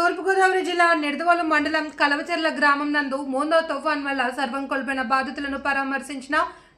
తూర్పుగోదావరి జిల్లా నిడదవోలు మండలం కలవచెర్ల గ్రామం నందు మోందో తుఫాన్ వల్ల సర్వం కోల్పోయిన బాధితులను పరామర్శించిన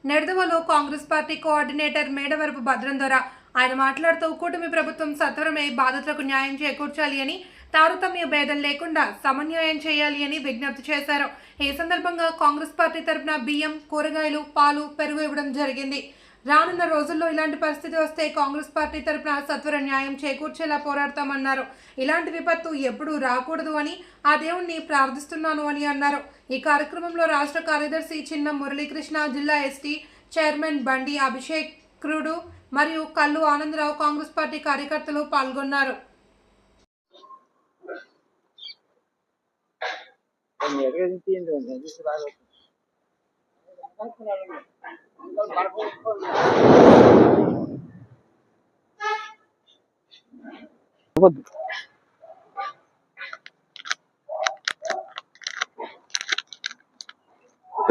నిడదవోలు కాంగ్రెస్ పార్టీ కోఆర్డినేటర్ మేడవరపు భద్రం ద్వారా ఆయన మాట్లాడుతూ కూటమి ప్రభుత్వం సత్వరమే బాధితులకు న్యాయం చేకూర్చాలి అని తారతమ్య భేదం లేకుండా సమన్వయం చేయాలి అని విజ్ఞప్తి చేశారు. ఈ సందర్భంగా కాంగ్రెస్ పార్టీ తరపున బియ్యం కూరగాయలు పాలు పెరుగు ఇవ్వడం జరిగింది. రానున్న రోజుల్లో ఇలాంటి పరిస్థితి వస్తే కాంగ్రెస్ పార్టీ తరపున సత్వర న్యాయం చేకూర్చేలా పోరాడతామన్నారు. ఇలాంటి విపత్తు ఎప్పుడూ రాకూడదు అని ఆ దేవుణ్ణి ప్రార్థిస్తున్నాను అని అన్నారు. ఈ కార్యక్రమంలో రాష్ట్ర కార్యదర్శి చిన్న మురళీకృష్ణ జిల్లా ఎస్టీ చైర్మన్ బండి అభిషేక్ క్రుడు మరియు కల్లు ఆనందరావు కాంగ్రెస్ పార్టీ కార్యకర్తలు పాల్గొన్నారు.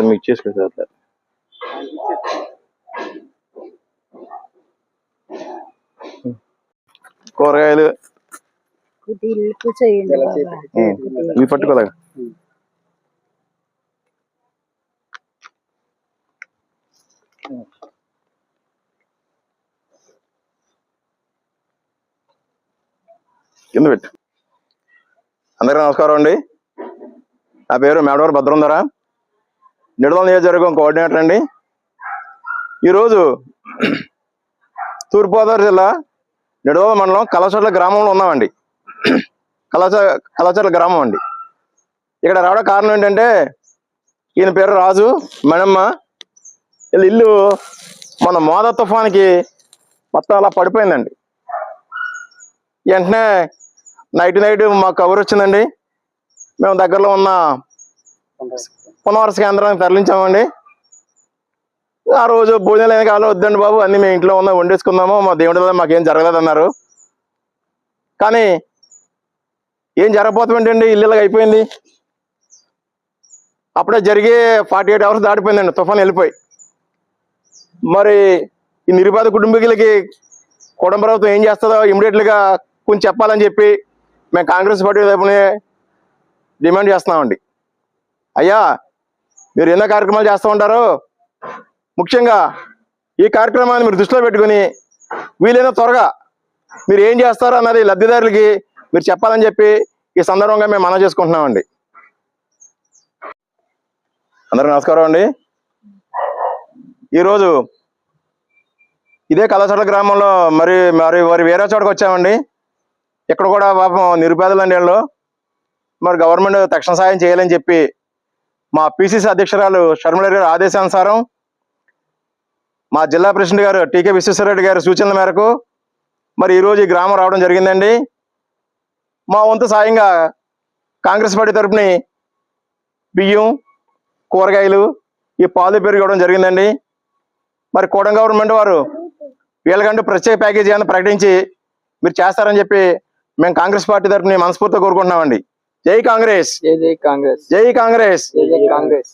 మీకు చేసుకుని సార్ కూరగాయలు. మీ పట్టుకోలేగా? కింద పెట్టు. అందరికీ నమస్కారం అండి. నా పేరు మేడవారు భద్రంధర. నిడదల నియోజకవర్గం కోఆర్డినేటర్ అండి. ఈరోజు తూర్పుగోదావరి జిల్లా నిడదల మండలం కలచర్ల గ్రామంలో ఉన్నామండి. కలచ కలచర్ల గ్రామం అండి. ఇక్కడ రావడం కారణం ఏంటంటే ఈయన పేరు రాజు మణమ్మ వీళ్ళ ఇల్లు మన మోద తుఫాన్కి మొత్తం అలా పడిపోయిందండి. వెంటనే నైట్ నైట్ మాకు కవర్ వచ్చిందండి. మేము దగ్గరలో ఉన్న పునర్వస కేంద్రానికి తరలించామండి. ఆ రోజు భోజనాలు ఏం కావాలో వద్దండి బాబు అన్ని మేము ఇంట్లో ఉన్న వండేసుకుందాము మా దేవుడి మాకేం జరగలేదు అన్నారు కానీ ఏం జరగపోతుందండి ఇల్లు అయిపోయింది. అప్పుడే జరిగి ఫార్టీ ఎయిట్ అవర్స్ దాటిపోయిందండి తుఫాన్ వెళ్ళిపోయి. మరి ఈ నిరుపేద కుటుంబీకులకి కుటుంబ ప్రభుత్వం ఏం చేస్తుందో ఇమీడియట్గా కొంచెం చెప్పాలని చెప్పి మేము కాంగ్రెస్ పార్టీ తరపునే డిమాండ్ చేస్తున్నామండి. అయ్యా మీరు ఎన్నో కార్యక్రమాలు చేస్తూ ఉంటారు? ముఖ్యంగా ఈ కార్యక్రమాన్ని మీరు దృష్టిలో పెట్టుకుని వీలైన త్వరగా మీరు ఏం చేస్తారో అన్నది లబ్ధిదారులకి మీరు చెప్పాలని చెప్పి ఈ సందర్భంగా మేము మనం చేసుకుంటున్నామండి. అందరూ నమస్కారం అండి. ఈరోజు ఇదే కళాశాల గ్రామంలో మరి మరి వారి వేరే చోటకి వచ్చామండి. ఇక్కడ కూడా పాపం నిరుపేదలండి వీళ్ళు. మరి గవర్నమెంట్ తక్షణ సాయం చేయాలని చెప్పి మా పిసిసి అధ్యక్షురాలు షర్మిల గారి ఆదేశానుసారం మా జిల్లా ప్రెసిడెంట్ గారు టీకే విశ్వేశ్వరరెడ్డి గారి సూచనల మేరకు మరి ఈరోజు ఈ గ్రామం రావడం జరిగిందండి. మా వంతు సాయంగా కాంగ్రెస్ పార్టీ తరఫుని బియ్యం కూరగాయలు ఈ పాలు పెరుగు ఇవ్వడం జరిగిందండి. మరి కోడం గవర్నమెంట్ వారు వీళ్ళకంటూ ప్రత్యేక ప్యాకేజీ అని ప్రకటించి మీరు చేస్తారని చెప్పి మేము కాంగ్రెస్ పార్టీ తరపుని మనస్ఫూర్తిగా కోరుకుంటున్నామండి. జై కాంగ్రెస్. జై కాంగ్రెస్. జై కాంగ్రెస్. జై కాంగ్రెస్.